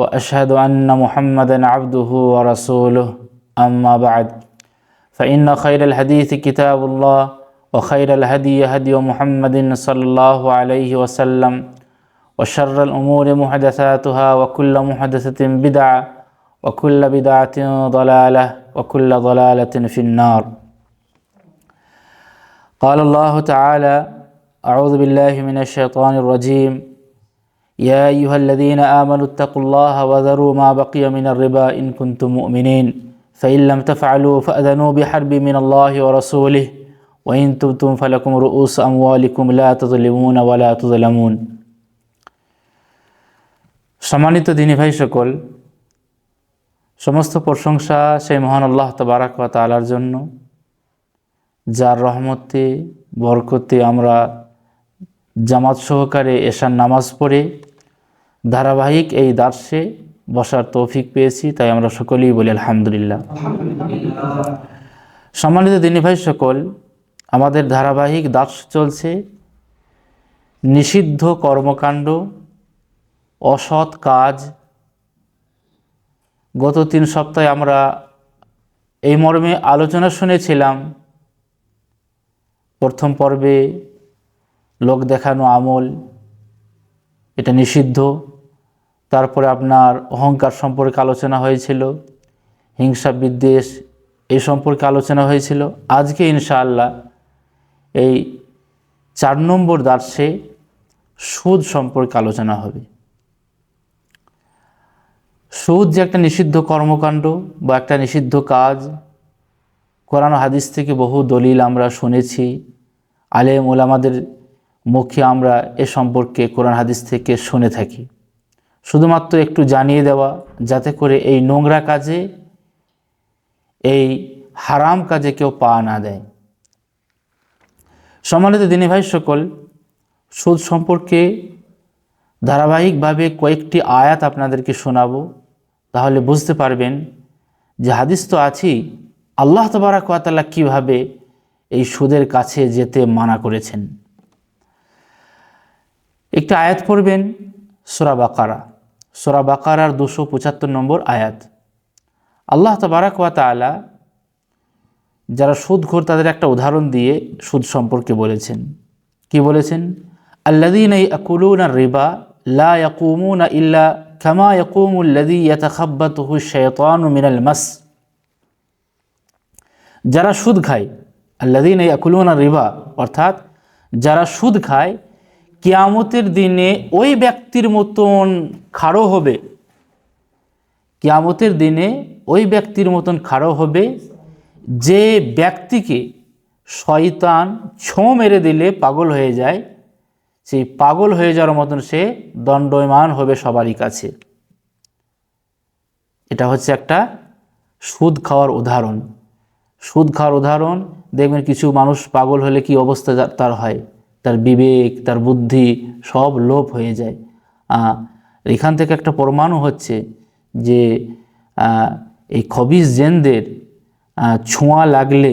وأشهد أن محمدا عبده ورسوله. أما بعد فإن خير الحديث كتاب الله وخير الهدي هدي محمد صلى الله عليه وسلم وشر الأمور محدثاتها وكل محدثة بدعة وكل بدعة ضلالة وكل ضلالة في النار. قال الله تعالى أعوذ بالله من الشيطان الرجيم. يا أيها الذين آمنوا اتقوا الله وذروا ما بقي من الربا إن كنتم مؤمنين فإن لم تفعلوا فأذنوا بحرب من الله ورسوله وإن تبتم فلكم رؤوس أموالكم لا تظلمون ولا تظلمون সম্মানিত দিনী ভাই সকল সমস্ত প্রশংসা সেই মহান আল্লাহ তবারাক ওয়া তাআলার জন্য যার রহমতে বরকতে আমরা জামাত সহকারে এশার নামাজ পড়ে ধারাবাহিক এই দার্সে বসার তৌফিক পেয়েছি, তাই আমরা সকলেই বলি আলহামদুলিল্লাহ। সম্মানিত দিনী ভাই সকল, আমাদের ধারাবাহিক দাস চলছে নিষিদ্ধ কর্মকাণ্ড, অসৎ কাজ। গত তিন সপ্তাহে আমরা এই মর্মে আলোচনা শুনেছিলাম, প্রথম পর্বে লোক দেখানো আমল, এটা নিষিদ্ধ। তারপরে আপনার অহংকার সম্পর্কে আলোচনা হয়েছিল, হিংসা বিদ্বেষ এই সম্পর্কে আলোচনা হয়েছিল। আজকে ইনশাআল্লাহ এই চার নম্বর দার্সে সুদ সম্পর্কে আলোচনা হবে। সুদ যে একটা নিষিদ্ধ কর্মকাণ্ড বা একটা নিষিদ্ধ কাজ, কোরআন হাদিস থেকে বহু দলিল আমরা শুনেছি। আলেম ওলামাদের মুখে আমরা এ সম্পর্কে কোরআন হাদিস থেকে শুনে থাকি। শুধুমাত্র একটু জানিয়ে দেওয়া, যাতে করে এই নোংরা কাজে, এই হারাম কাজে কেউ পা না দেয়। সম্মানিত দিনী ভাই সকল, সুদ সম্পর্কে ধারাবাহিকভাবে কয়েকটি আয়াত আপনাদেরকে শোনাবো, তাহলে বুঝতে পারবেন যে হাদিস তো আছেই। আল্লাহ তবারাকাতাল্লাহ কীভাবে এই সুদের কাছে যেতে মানা করেছেন। একটি আয়াত পড়বেন সোরা বাকারা। সোরা বাকারার দুশো পঁচাত্তর নম্বর আয়াত। আল্লাহ তবারাকালা যারা সুদঘোর তাদের একটা উদাহরণ দিয়ে সুদ সম্পর্কে বলেছেন। কি বলেছেন? আল্লাদিন আকুলুন রিবা লা ইয়াকুমুনা ইল্লা কামা ইয়াকুমুল্লাদি ইয়াতাখাব্বাতুহু শাইতানু মিনাল মাস। যারা সুদ খায় আল্লাদিন আকুলুনা রিবা অর্থাৎ যারা সুদ খায় কিয়ামতের দিনে ওই ব্যক্তির মতন খাড়ো হবে। কিয়ামতের দিনে ওই ব্যক্তির মতন খাড়ো হবে যে ব্যক্তিকে শয়তান ছোঁ মেরে দিলে পাগল হয়ে যায়, সেই পাগল হয়ে যাওয়ার মতন সে দণ্ডয়মান হবে সবারই কাছে। এটা হচ্ছে একটা সুদ খাওয়ার উদাহরণ। সুদ খাওয়ার উদাহরণ, দেখবেন কিছু মানুষ পাগল হলে কি অবস্থা তার হয়? তার বিবেক, তার বুদ্ধি সব লোপ হয়ে যায়। এখান থেকে একটা প্রমাণও হচ্ছে যে এই খবিজ জেনদের ছোঁয়া লাগলে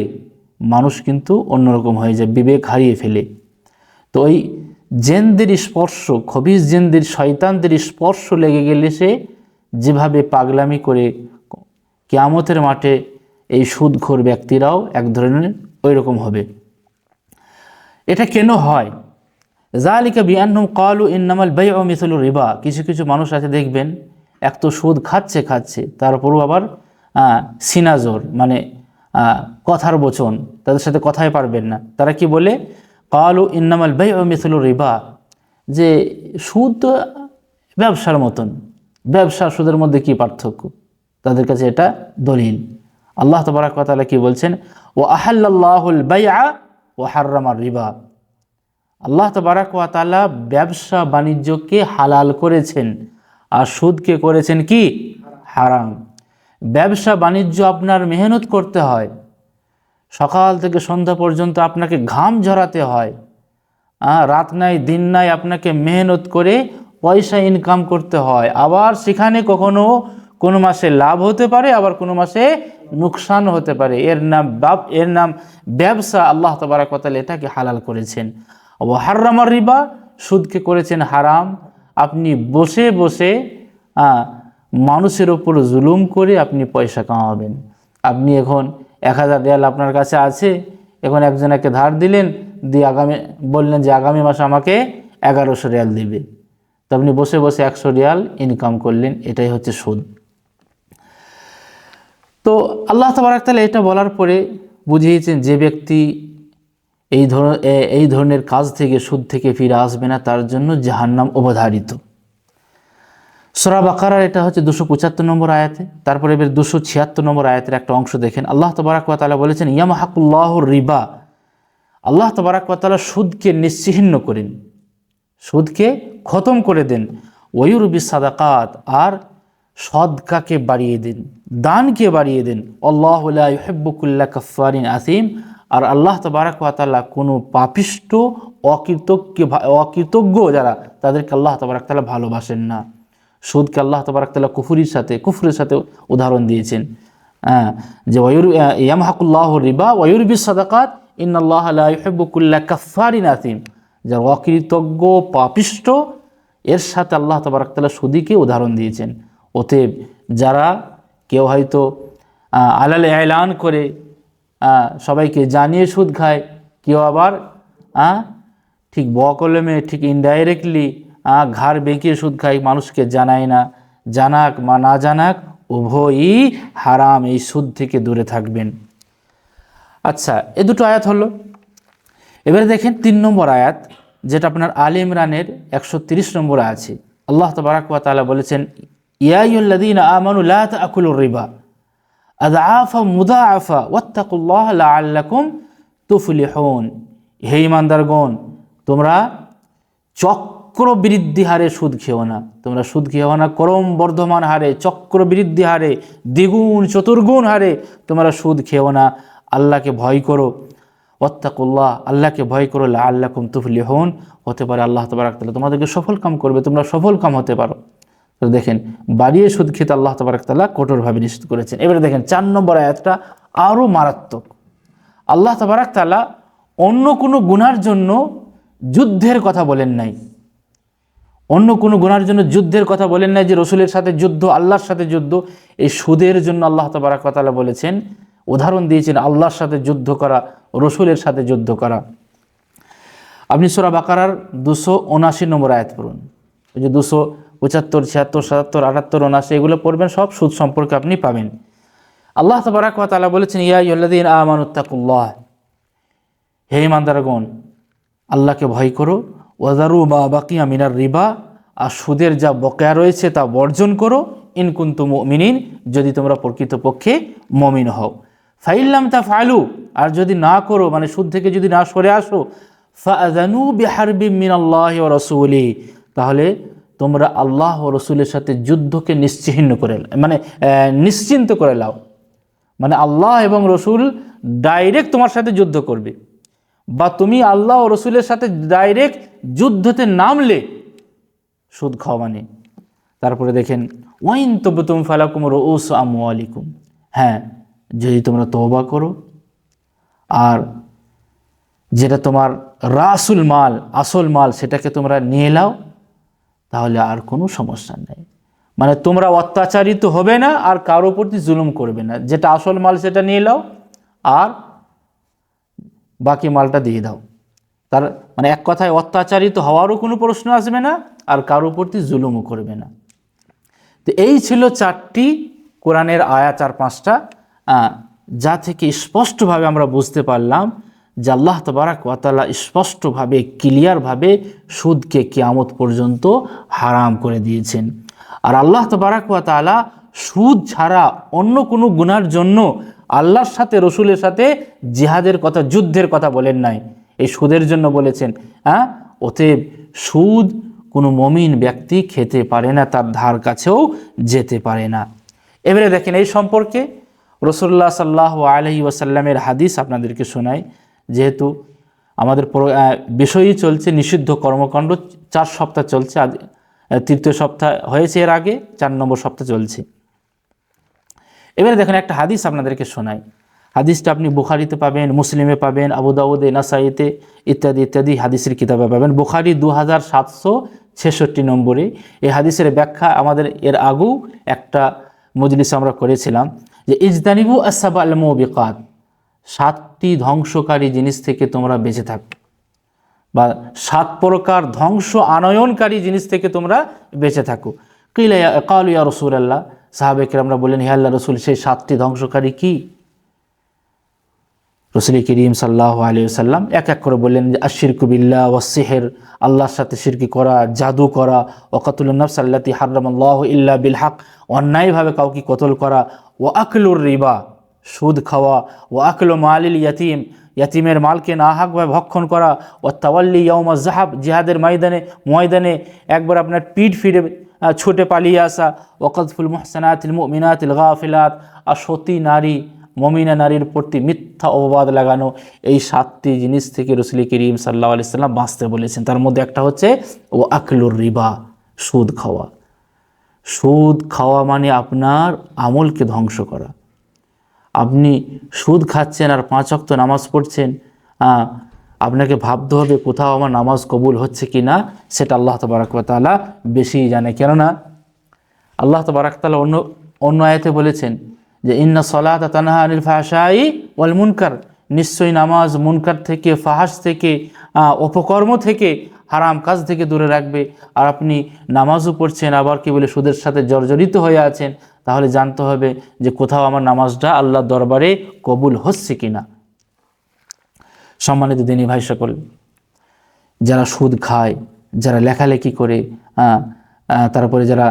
মানুষ কিন্তু অন্যরকম হয়ে যায়, বিবেক হারিয়ে ফেলে। তো ওই জেনদের স্পর্শ, খবিজ জেনদের, শয়তানদের স্পর্শ লেগে গেলে সে যেভাবে পাগলামি করে কেয়ামতের মাঠে এই সুদঘোর ব্যক্তিরাও এক ধরনের ওই রকম হবে। এটা কেন হয়? জালিকা বিয়ান্নম কালু ইন্নামাল বাই ও মিসল রিবা। কিছু কিছু মানুষ আছে, দেখবেন, এক তো সুদ খাচ্ছে খাচ্ছে তারপরও আবার সিনাজোর মানে কথার বচন, তাদের সাথে কথাই পারবেন না। তারা কি বলে? কালু ইন্নামাল বাই ও মিসল রিবা। যে সুদ তো ব্যবসার মতন। ব্যবসা সুদের মধ্যে কি পার্থক্য? তাদের কাছে এটা দলিল। আল্লাহ তবরাক তালা কি বলছেন? ও আহাল্লাহুল বাইআ ও হার্রামার রিবা। আল্লাহ তালা ব্যবসা বাণিজ্যকে হালাল করেছেন আর সুদকে করেছেন কি? হারাম। ব্যবসা বাণিজ্য আপনার মেহনত করতে হয়। সকাল থেকে সন্ধ্যা পর্যন্ত আপনাকে ঘাম ঝরাতে হয়। রাত নাই, দিন নাই আপনাকে মেহনত করে পয়সা ইনকাম করতে হয়। আবার সেখানে কখনো কোনো মাসে লাভ হতে পারে, আবার কোনো মাসে নুকসান হতে পারে। এর নাম বাপ এর নাম ব্যবসা আল্লাহ তবারাকতাল এটাকে হালাল করেছেন। ও হার্রামার রিবা, সুদকে করেছেন হারাম। আপনি বসে বসে মানুষের ওপর জুলুম করে আপনি পয়সা কামাবেন। আপনি এখন এক হাজার রিয়াল আপনার কাছে আছে, এখন একজনকে ধার দিলেন, দিয়ে আগামী, বললেন যে আগামী মাসে আমাকে এগারোশো রিয়াল দিবে। তো আপনি বসে বসে একশো রিয়াল ইনকাম করলেন, এটাই হচ্ছে সুদ। তো আল্লাহ তালা এটা বলার পরে বুঝিয়েছেন যে ব্যক্তি এই ধর এই ধরনের কাজ থেকে, সুদ থেকে ফিরে আসবে না, তার জন্য জাহান্নাম অবধারিত। সোরা বাকারার এটা হচ্ছে দুশো পঁচাত্তর নম্বর আয়াতে, তারপরে এবার দুশো ছিয়াত্তর নম্বর আয়াতের একটা অংশ দেখেন। আল্লাহ তবরাকালা বলেছেন ইয়াম হাকুল্লাহ রিবা। আল্লাহ তবরাকালা সুদকে নিশ্চিহ্ন করেন, সুদকে খতম করে দেন। ওয়ুরবি সাদাকাত। আর সদকাকে বাড়িয়ে দিন? দানকে বাড়িয়ে দিন? আল্লাহ হেব্বকুল্লা কফারিন আসিম আর আল্লাহ তবারাকালা কোনো পাপিষ্ট, অকৃতজ্ঞ অকৃতজ্ঞ যারা, তাদেরকে আল্লাহ তবারাকালা ভালোবাসেন না। সুদকে আল্লাহ তবারাকালা কুফুরির সাথে, কুফুরের সাথে উদাহরণ দিয়েছেন। হ্যাঁ যে ওয়ুর ইয়ামহাকুল্লাহ রিবা, ওয়ুরবি সাদাকাত ইন আল্লাহ হেব্বকুল্লা কফারিন আসিম যার অকৃতজ্ঞ, পাপিষ্ট, এর সাথে আল্লাহ তবরাকতাল্লাহ সুদিকে উদাহরণ দিয়েছেন। অতএব যারা কেউ হয়তো আলালে এলান করে সবাইকে জানিয়ে সুদ খায়, কেউ আবার ঠিক বকলমে ঠিক ইনডাইরেক্টলি ঘাড় বেঁকিয়ে সুদ খায়, মানুষকে জানায় না। জানাক বা না জানাক, উভয়ই হারাম, এই সুদ থেকে দূরে থাকবেন। আচ্ছা এ দুটো আয়াত হলো। এবারে দেখেন তিন নম্বর আয়াত, যেটা আপনার আলী ইমরানের একশো তিরিশ নম্বরে আছে। আল্লাহ তবারাকুয়া তালা বলেছেন ইয়াইউল্লাদিন আমানু লা তাকুলুর রিবা আদআফা মুদাআফা ওয়াত্তাকুল্লাহ লাআল্লাকুম তুফলিহুন হে ইমানদারগণ, তোমরা চক্র বৃদ্ধি হারে সুদ খেও না। তোমরা সুদ খেও না করম বর্ধমান হারে চক্র বৃদ্ধি হারে, দ্বিগুণ, চতুর্গুণ হারে তোমরা সুদ খেও না। আল্লাহকে ভয় করো। ওত্তাকুল্লাহ আল্লাহকে ভয় করো লা আল্লাকুম হন হতে পারে আল্লাহ তবরাকতাল্লাহ তোমাদেরকে সফল কাম করবে, তোমরা সফল কাম হতে পারো। তো দেখেন, বাড়িয়ে সুদ খেতে আল্লাহ তবরাকতাল্লাহ কঠোরভাবে নিষেধ করেছেন। এবারে দেখেন, চার নম্বর আয়াতটা আরও মারাত্মক। আল্লাহ তবরাকতাল্লাহ অন্য কোনো গুনার জন্য যুদ্ধের কথা বলেন নাই। অন্য কোনো গুনার জন্য যুদ্ধের কথা বলেন নাই যে রসুলের সাথে যুদ্ধ, আল্লাহর সাথে যুদ্ধ, এই সুদের জন্য আল্লাহ তবরাকতালা বলেছেন। উদাহরণ দিয়েছেন, আল্লাহর সাথে যুদ্ধ করা, রসুলের সাথে যুদ্ধ করা। আপনি সোরা বাকারার দুশো উনাশি নম্বর আয়াত পড়ুন। ওই যে দুশো পঁচাত্তর, ছিয়াত্তর, সাতাত্তর, আটাত্তর উনাশি এগুলো পড়বেন, সব সুদ সম্পর্কে আপনি পাবেন। আল্লাহ তবরাকালা বলেছেন, ইয়া ইল্লাদিন আমানুত্তাকুল্লাহ হে ইমানদারগণ, আল্লাহকে ভয় করো। ওয়াজারু বা বাকিয়া মিনার রিবা, আর সুদের যা বকেয়া রয়েছে তা বর্জন করো। ইনকুন্তু মিনিন যদি তোমরা প্রকৃতপক্ষে মমিন হও। ফাইল্লাম তা ফালু আর যদি না করো মানে সুদ থেকে যদি না সরে আসো ফাজানু বিহারবি মিন আল্লাহ ও রসুলি তাহলে তোমরা আল্লাহ ও রসুলের সাথে যুদ্ধকে নিশ্চিহ্ন করে মানে নিশ্চিন্ত করে লাও। মানে আল্লাহ এবং রসুল ডাইরেক্ট তোমার সাথে যুদ্ধ করবে। বা তুমি আল্লাহ ও রসুলের সাথে ডাইরেক্ট যুদ্ধতে নামলে সুদ খাওয়া মানে। তারপরে দেখেন, ওয়াইন তবে তুমি ফালাকুম রোস আমু হ্যাঁ যদি তোমরা তওবা করো, আর যেটা তোমার রাসুল মাল, আসল মাল, সেটাকে তোমরা নিয়ে নাও তাহলে আর কোনো সমস্যা নেই। মানে তোমরা অত্যাচারিত হবে না আর কারও প্রতি জুলুম করবে না। যেটা আসল মাল সেটা নিয়ে নাও আর বাকি মালটা দিয়ে দাও। তার মানে এক কথায় অত্যাচারিত হওয়ারও কোনো প্রশ্ন আসবে না আর কারও প্রতি জুলুমও করবে না। তো এই ছিল চারটি কোরআনের আয়া চার পাঁচটা যা থেকে স্পষ্টভাবে আমরা বুঝতে পারলাম যে আল্লাহ তবারাক ওয়াতালা স্পষ্টভাবে, ক্লিয়ারভাবে সুদকে কিয়ামত পর্যন্ত হারাম করে দিয়েছেন। আর আল্লাহ তবারাক ওয়াতালা সুদ ছাড়া অন্য কোনো গুনার জন্য আল্লাহর সাথে, রসুলের সাথে জিহাদের কথা, যুদ্ধের কথা বলেন নাই। এই সুদের জন্য বলেছেন হ্যাঁ অতএব সুদ কোনো মমিন ব্যক্তি খেতে পারে না, তার ধার কাছেও যেতে পারে না। এবারে দেখেন এই সম্পর্কে রসুল্লাহ সাল্লাহ আলহি ওয়াসাল্লামের হাদিস আপনাদেরকে শোনাই। যেহেতু আমাদের বিষয়ই চলছে নিষিদ্ধ কর্মকাণ্ড, চার সপ্তাহ চলছে, আজ তৃতীয় সপ্তাহ হয়েছে এর আগে, চার নম্বর সপ্তাহ চলছে। এবারে দেখেন, একটা হাদিস আপনাদেরকে শোনাই। হাদিসটা আপনি বুখারিতে পাবেন, মুসলিমে পাবেন, আবু দাউদে, নাসাইতে ইত্যাদি ইত্যাদি হাদিসের কিতাবে পাবেন। বুখারি দু হাজার সাতশো ছেষট্টি নম্বরে এই হাদিসের ব্যাখ্যা আমাদের এর আগেও একটা মজলিস আমরা করেছিলাম যে ইজদানিবু আসাবা আল মুবিকাত সাতটি ধ্বংসকারী জিনিস থেকে তোমরা বেঁচে থাকো বা সাত প্রকার ধ্বংস আনয়নকারী জিনিস থেকে তোমরা বেঁচে থাকো। কিলা কালু ইয়া রসুল আল্লাহ সাহাবেকের আমরা বললেন, হে আল্লাহ রসুল, সেই সাতটি ধ্বংসকারী কি? রসুল করিম সাল্লাহ আলী সাল্লাম এক এক করে বললেন, যে আশিরকু বিল্লাহ ওয়াসিহের আল্লাহর সাথে শিরকি করা, জাদু করা ওকাতুল নফস আল্লাতি হার্রামাল্লাহ ইল্লা বিল হক, অন্যায়ভাবে কাউকে কতল করা ও আকলুর রিবা সুদ খাওয়া ও আকল মালিল ইয়াতিম, ইয়াতিমের মালকে নাহাকভাবে ভক্ষণ করা ও তাওয়াল্লি ইয়ৌমা জাহাব জিহাদের ময়দানে ময়দানে একবার আপনার পিঠ ফিরে ছুটে পালিয়ে আসা ওকতফুল মোহসানাতিল মিনাতিল গাফিলাত, আর সতী নারী, মমিনা নারীর প্রতি মিথ্যা অপবাদ লাগানো, এই সাতটি জিনিস থেকে রসুল করিম সাল্লাহ আলি সাল্লাম বাঁচতে বলেছেন। তার মধ্যে একটা হচ্ছে ও আকলুর রিবা, সুদ খাওয়া। সুদ খাওয়া মানে আপনার আমলকে ধ্বংস করা। আপনি সুদ খাচ্ছেন আর পাঁচ অক্ত নামাজ পড়ছেন আপনাকে ভাবতে হবে কোথাও আমার নামাজ কবুল হচ্ছে কি না সেটা আল্লাহ তবরাকতালা বেশি জানে। কেননা আল্লাহ তবরাকতালা অন্য অন্য আয়াতে বলেছেন যে, ইন্না সলাত তানাহা আনিল ফাহাশাই ওয়াল মুনকার। নিশ্চয়ই নামাজ মুনকার থেকে ফাহাস থেকে অপকর্ম থেকে হারাম কাজ থেকে দূরে রাখবে। আর আপনি নামাজও পড়ছেন, আবার কি বলে সুদের সাথে জর্জরিত হয়ে আছেন, তাহলে জানতে হবে যে কোথাও আমার নামাজটা আল্লাহর দরবারে কবুল হচ্ছে কি না সম্মানিত দিনী ভাই সকল, যারা সুদ খায়, যারা লেখালেখি করে তারপরে যারা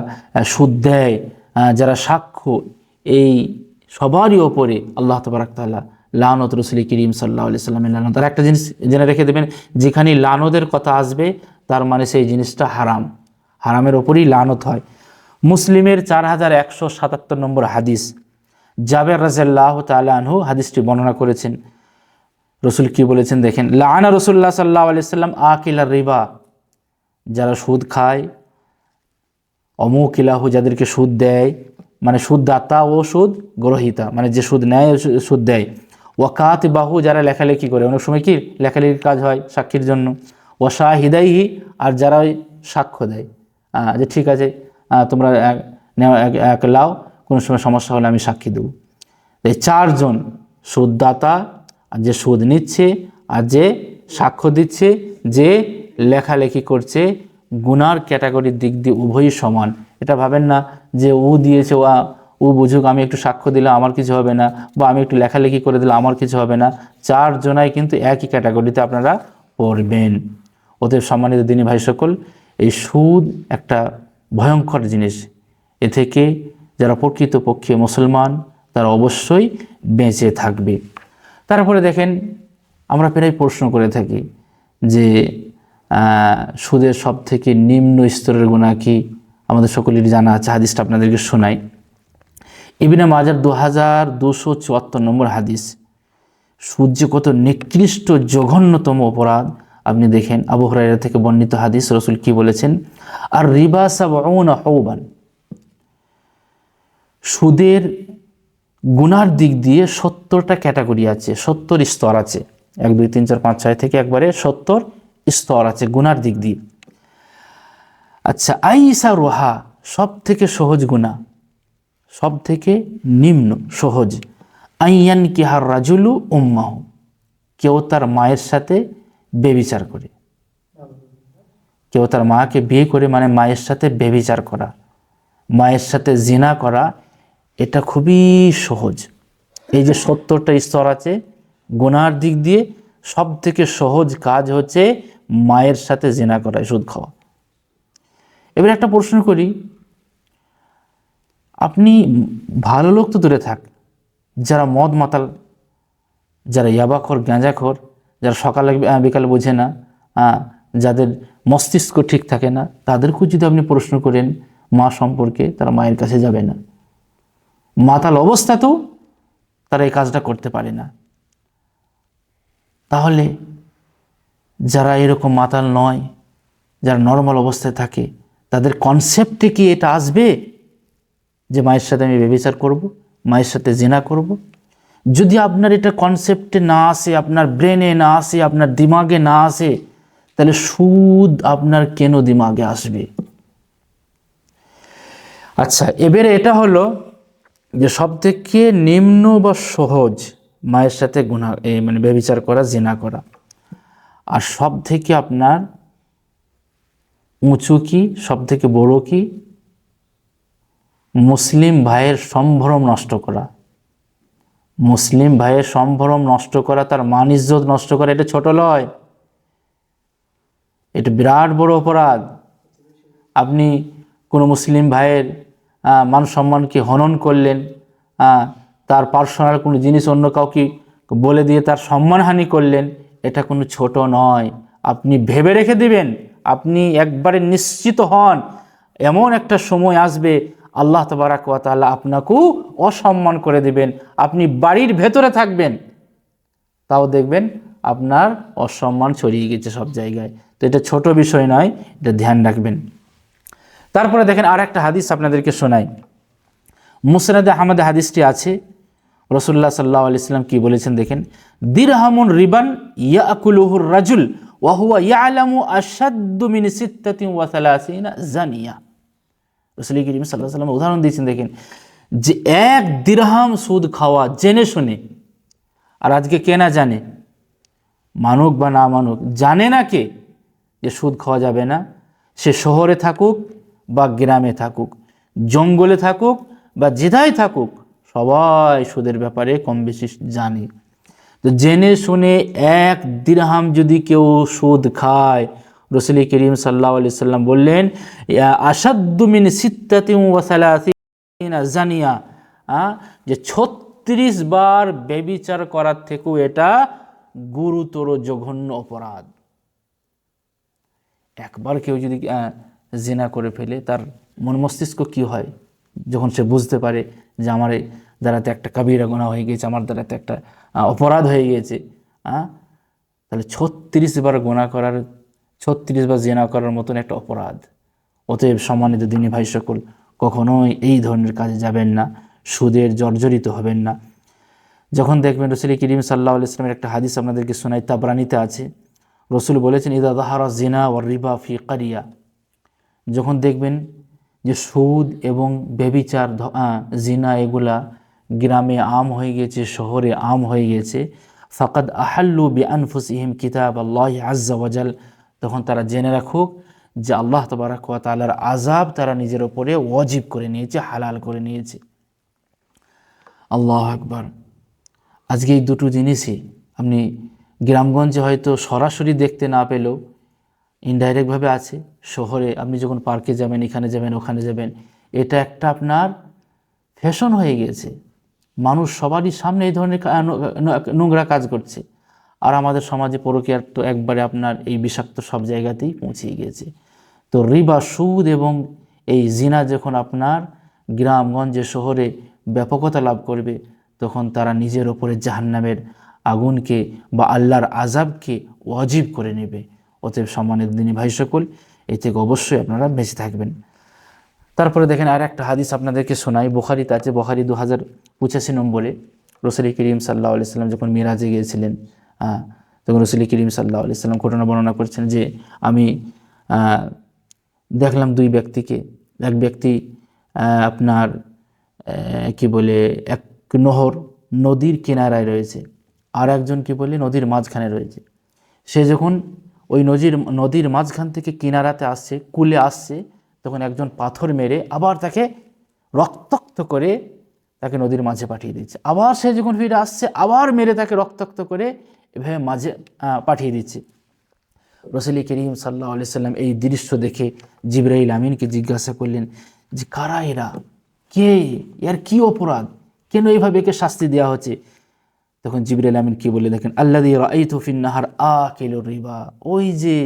সুদ দেয় যারা সাক্ষ্য, এই সবারই ওপরে আল্লাহ তবরাকতাল্লাহ লানত রসুল করিম সাল্লাহ আলি সাল্লামের লানত। তার একটা জিনিস জেনে রেখে দেবেন, যেখানে লানদের কথা আসবে, তার মানে সেই জিনিসটা হারাম। হারামের ওপরেই লানত হয়। মুসলিমের চার হাজার একশো সাতাত্তর নম্বর হাদিস, জাবের রাজাল্লাহ তালা আনহু হাদিসটি বর্ণনা করেছেন। রসুল কি বলেছেন দেখেন লানা রসুল্লাহ সাল্লাহ আলিয়াল্লাম আকিলা রিবা, যারা সুদ খায় অমুকিলাহু যাদেরকে সুদ দেয় মানে সুদ দাতা ও সুদ গ্রহিতা মানে যে সুদ নেয় সুদ দেয়। ওয়াকাত বাহু যারা লেখালেখি করে, অনেক সময় কি লেখালেখির কাজ হয় সাক্ষীর জন্য। ও শাহিদাইহি আর যারা ওই সাক্ষ্য দেয়। যে ঠিক আছে তোমরা এক লাও, কোনো সময় সমস্যা হলে আমি সাক্ষী দেবো। এই চারজন সুদদাতা আর যে সুদ নিচ্ছে, আর যে সাক্ষ্য দিচ্ছে, যে লেখালেখি করছে গুনার ক্যাটাগরির দিক দিয়ে উভয়ই সমান। এটা ভাবেন না যে ও দিয়েছে ও ও বুঝুক, আমি একটু সাক্ষ্য দিলাম আমার কিছু হবে না, বা আমি একটু লেখালেখি করে দিলাম আমার কিছু হবে না। চার চারজনাই কিন্তু একই ক্যাটাগরিতে আপনারা পড়বেন। ওদের সম্মানিত দিনী ভাই সকল, এই সুদ একটা ভয়ঙ্কর জিনিস। এ থেকে যারা প্রকৃতপক্ষে মুসলমান, তারা অবশ্যই বেঁচে থাকবে। তারপরে দেখেন, আমরা প্রায় প্রশ্ন করে থাকি যে সুদের সব থেকে নিম্ন স্তরের গুণা কি? আমাদের সকলেরই জানা আছে, হাদিসটা আপনাদেরকে শোনাই। ইবিনা মাজার দু হাজার দুশো চুয়াত্তর নম্বর হাদিস। সূর্য কত নিকৃষ্ট, জঘন্যতম অপরাধ, আপনি দেখেন আবু থেকে বর্ণিত হাদিস, রসুল কি বলেছেন? আর রিবা সাবাউন সুদের গুনার দিক দিয়ে সত্তরটা ক্যাটাগরি আছে, সত্তর স্তর আছে। এক, দুই, তিন, চার, পাঁচ, ছয় থেকে একবারে সত্তর স্তর আছে, গুনার দিক দিয়ে। আচ্ছা আইসা রোহা সব থেকে সহজ গুণা? সব থেকে নিম্ন, সহজ। আইয়ান কিহার রাজুলু উম্মাহ। কেউ তার মায়ের সাথে বেবিচার করে। কেউ তার মাকে বিয়ে করে মানে মায়ের সাথে বেবিচার করা। মায়ের সাথে জিনা করা, এটা খুবই সহজ। এই যে সত্তরটা স্তর আছে, গুনার দিক দিয়ে সব থেকে সহজ কাজ হচ্ছে মায়ের সাথে জিনা করা সুদ খাওয়া। এবার একটা প্রশ্ন করি, আপনি ভালো লোক তো দূরে থাক, যারা মদ মাতাল, যারা ইয়াবাখর গাঁজাখর যারা সকালে বিকালে বোঝে না যাদের মস্তিষ্ক ঠিক থাকে না, তাদেরকেও যদি আপনি প্রশ্ন করেন মা সম্পর্কে, তারা মায়ের কাছে যাবে না। মাতাল অবস্থাতেও তারা এই কাজটা করতে পারে না। তাহলে যারা এরকম মাতাল নয়, যারা নর্মাল অবস্থায় থাকে, তাদের কনসেপ্টে কি এটা আসবে? যে মায়ের সাথে আমি বেবিচার করব, মায়ের সাথে জেনা করব। যদি আপনার এটা কনসেপ্টে না আসে, আপনার ব্রেনে না আসে, আপনার দিমাগে না আসে, তাহলে সুদ আপনার কেন দিমাগে আসবে? আচ্ছা এবারে এটা হলো যে সব থেকে নিম্ন বা সহজ মায়ের সাথে গুণা মানে ব্যবিচার করা, জেনা করা। আর সব থেকে আপনার উঁচু কি সব থেকে বড় কি? মুসলিম ভাইয়ের সম্ভ্রম নষ্ট করা। মুসলিম ভাইয়ের সম্ভ্রম নষ্ট করা, তার মান ইজ্জত নষ্ট করা, এটা ছোট নয় এটা বিরাট বড় অপরাধ। আপনি কোনো মুসলিম ভাইয়ের মান সম্মানকে হনন করলেন তার পার্সোনাল কোনো জিনিস অন্য কাউকে বলে দিয়ে তার সম্মানহানি করলেন, এটা কোনো ছোট নয়। আপনি ভেবে রেখে দিবেন, আপনি একবারে নিশ্চিত হন, এমন একটা সময় আসবে, আল্লাহ তবারাক ওয়া তাআলা আপনাকেও অসম্মান করে দিবেন, আপনি বাড়ির ভেতরে থাকবেন। তাও দেখবেন আপনার অসম্মান ছড়িয়ে গেছে সব জায়গায়। তো এটা ছোট বিষয় নয়, এটা ধ্যান রাখবেন। তারপরে দেখেন আর একটা হাদিস আপনাদেরকে শোনাই। মুসনাদে আহমদে হাদিসটি আছে রসুল্লাহ সাল্লাহ আলি সাল্লাম কি বলেছেন দেখেন, দিরহামুন রিবান ইয়াকুলুহুর রাজুল ওয়াহুয়া ইয়ালামু আসাদ্দু মিন সিত্তাতিন ওয়া সালাসিনা জানিয়া। রসুল করিম সাল্লাহ সাল্লাম উদাহরণ দিয়েছেন দেখেন, যে এক দিরহাম সুদ খাওয়া জেনে শুনে, আর আজকে কে না জানে, মানুক বা না মানুক, জানে না কে যে সুদ খাওয়া যাবে না, সে শহরে থাকুক বা গ্রামে থাকুক, জঙ্গলে থাকুক বা যেথায় থাকুক সবাই সুদের ব্যাপারে কম বেশি জানে। তো জেনে শুনে এক দিরহাম যদি কেউ সুদ খায়, রসুল করিম সাল্লাহ আলি সাল্লাম বললেন আসাদ্দুমিন সিত্তাতি ওয়াসালাসিনা জানিয়া যে ছত্রিশ বার বেবিচার করার থেকেও এটা গুরুতর জঘন্য অপরাধ। একবার কেউ যদি জিনা করে ফেলে, তার মন মস্তিষ্ক কী হয়? যখন সে বুঝতে পারে যে আমার দ্বারাতে একটা কাবিরা গোনা হয়ে গেছে আমার দ্বারাতে একটা অপরাধ হয়ে গেছে হ্যাঁ তাহলে ছত্রিশ বার গোনা করার, ছত্রিশ বার জেনা করার মতন একটা অপরাধ। অতএব সম্মানিত দিনী ভাই সকল, কখনোই এই ধরনের কাজে যাবেন না, সুদের জর্জরিত হবেন না। যখন দেখবেন রসুল করিম সাল্লাহ ইসলামের একটা হাদিস আপনাদেরকে শোনাই, তাবরানিতে আছে। রসুল বলেছেন, ইদা দাহারা জিনা ও রিবা ফি কারিয়া। যখন দেখবেন যে সুদ এবং বেবিচার জিনা এগুলা গ্রামে আম হয়ে গেছে, শহরে আম হয়ে গেছে। ফাকাদ আহাল্লু বি আনফুসিহিম কিতাব আল্লাহ আজ্জা ওয়াজাল। তখন তারা জেনে রাখুক যে আল্লাহ তবারাক ওয়া তাআলার আজাব তারা নিজের ওপরে ওয়াজিব করে নিয়েছে, হালাল করে নিয়েছে। আল্লাহ আকবার। আজকে এই দুটো জিনিসই আপনি গ্রামগঞ্জে হয়তো সরাসরি দেখতে না পেলেও ইনডাইরেক্টভাবে আছে। শহরে আপনি যখন পার্কে যাবেন, এখানে যাবেন, ওখানে যাবেন, এটা একটা আপনার ফ্যাশন হয়ে গিয়েছে মানুষ সবারই সামনে এই ধরনের নোংরা কাজ করছে। আর আমাদের সমাজে পরকীয়ার তো একবারে আপনার এই বিষাক্ত সব জায়গাতেই পৌঁছে গিয়েছে। তো রিবা, সুদ এবং এই জিনা যখন আপনার গ্রামগঞ্জে, শহরে ব্যাপকতা লাভ করবে, তখন তারা নিজের ওপরে জাহান্নামের আগুনকে বা আল্লাহর আজাবকে ওয়াজিব করে নেবে। অতএব সম্মানিত দিনী ভাই সকল, এ থেকে অবশ্যই আপনারা বেঁচে থাকবেন। তারপরে দেখেন আর একটা হাদিস আপনাদেরকে শোনাই। বোখারিতে আছে, বোখারি দু হাজার পঁচাশি নম্বরে। রসুল করিম সাল্লাহ আলি সাল্লাম যখন মিরাজে গিয়েছিলেন তখন রসুল করিম সাল্লাহ আলি সাল্লাম ঘটনা বর্ণনা করছেন যে, আমি দেখলাম দুই ব্যক্তিকে। এক ব্যক্তি আপনার কি বলে, এক নহর নদীর কিনারায় রয়েছে। আর একজন কি বলে, নদীর মাঝখানে রয়েছে। সে যখন ওই নদীর নদীর মাঝখান থেকে কিনারাতে আসছে, কুলে আসছে তখন একজন পাথর মেরে আবার তাকে রক্তাক্ত করে তাকে নদীর মাঝে পাঠিয়ে দিচ্ছে। আবার সে যখন ফিরে আসছে, আবার মেরে তাকে রক্তাক্ত করে এভাবে মাঝে পাঠিয়ে দিচ্ছে। রসুল করিম সাল্লাহ আলি সাল্লাম এই দৃশ্য দেখে জিব্রাহিল আমিনকে জিজ্ঞাসা করলেন যে, কারা এরা? কে? এর কি অপরাধ? কেন এইভাবে একে শাস্তি দেওয়া হচ্ছে? তখন জিবরাইল আমিন কি বলে দেখেন আল্লাহ রাইতুফিন নাহার আ কেলো রিবা। ওই যে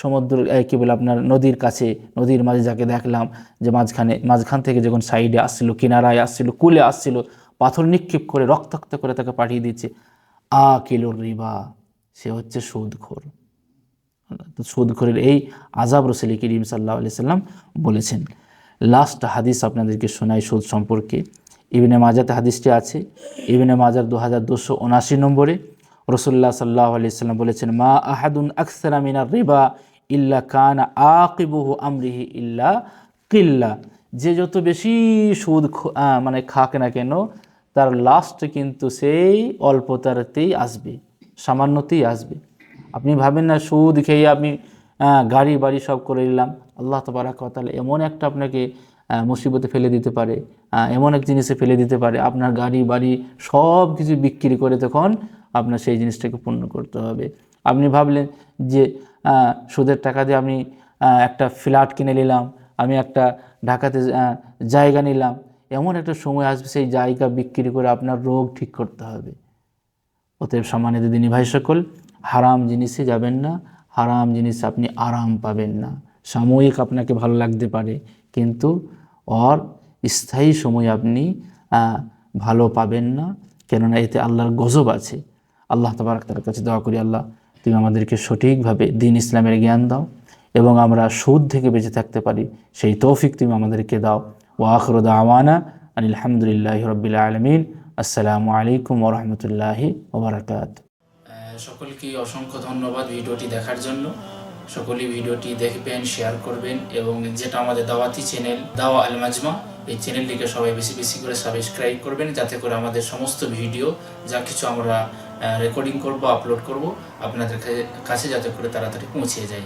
সমুদ্র কী বলে আপনার নদীর কাছে, নদীর মাঝে যাকে দেখলাম, যে মাঝখানে, মাঝখান থেকে যখন সাইডে আসছিল, কিনারায় আসছিল, কুলে আসছিল, পাথর নিক্ষেপ করে, রক্তাক্ত করে তাকে পাঠিয়ে দিচ্ছে আ কিলোর রিবা, সে হচ্ছে সুদখোর। তো এই আজাব রসুল করিম সাল্লাহ আলি সাল্লাম বলেছেন, লাস্ট হাদিস আপনাদেরকে শোনাই সুদ সম্পর্কে। ইবনে মাজাতে হাদিসটি আছে। ইবনে মাজার দু হাজার দুশো উনাশি নম্বরে রসুল্লাহ সাল্লাহ আলি সাল্লাম বলেছেন, মা আহাদুন আকসারা মিনার রিবা ইল্লা কান আকিবুহু আমরিহি ইল্লা কিল্লা। যে যত বেশি সুদ মানে খাক না কেন, তার লাস্ট কিন্তু সেই অল্পতারতেই আসবে, সামান্যতেই আসবে। আপনি ভাবেন না, সুদ খেয়ে আপনি গাড়ি বাড়ি সব করে নিলাম। আল্লাহ তবারাক তাহলে এমন একটা আপনাকে মুসিবতে ফেলে দিতে পারে এমন এক জিনিসে ফেলে দিতে পারে। আপনার গাড়ি বাড়ি সব কিছু বিক্রি করে তখন আপনার সেই জিনিসটাকে পূর্ণ করতে হবে। আপনি ভাবলেন যে সুদের টাকা দিয়ে আমি একটা ফ্ল্যাট কিনে নিলাম, আমি একটা ঢাকাতে জায়গা নিলাম, এমন একটা সময় আসবে সেই জায়গা বিক্রি করে আপনার রোগ ঠিক করতে হবে। অতএব সম্মানিত দিনী ভাই সকল, হারাম জিনিসে যাবেন না, হারাম জিনিস আপনি আরাম পাবেন না। সাময়িক আপনাকে ভালো লাগতে পারে, কিন্তু অর স্থায়ী সময় আপনি ভালো পাবেন না, কেননা এতে আল্লাহর গজব আছে। আল্লাহ তবারক তার কাছে দোয়া করি, আল্লাহ তুমি আমাদেরকে সঠিকভাবে দিন ইসলামের জ্ঞান দাও এবং আমরা সুদ থেকে বেঁচে থাকতে পারি। সেই তৌফিক তুমি আমাদেরকে দাও। ও আখরদ আওয়ানা আলহামদুলিল্লাহ রবিল আলমিন। আসসালামু আলাইকুম ওরহমতুল্লাহি ওবরাকাত সকলকে অসংখ্য ধন্যবাদ ভিডিওটি দেখার জন্য। সকলেই ভিডিওটি দেখবেন শেয়ার করবেন এবং যেটা আমাদের দাওয়াতি চ্যানেল দাওয়া আল মাজমা, এই চ্যানেলটিকে সবাই বেশি বেশি করে সাবস্ক্রাইব করবেন, যাতে করে আমাদের সমস্ত ভিডিও, যা কিছু আমরা রেকর্ডিং করব আপলোড করব আপনাদের কাছে- যাতে করে তাড়াতাড়ি পৌঁছে যায়।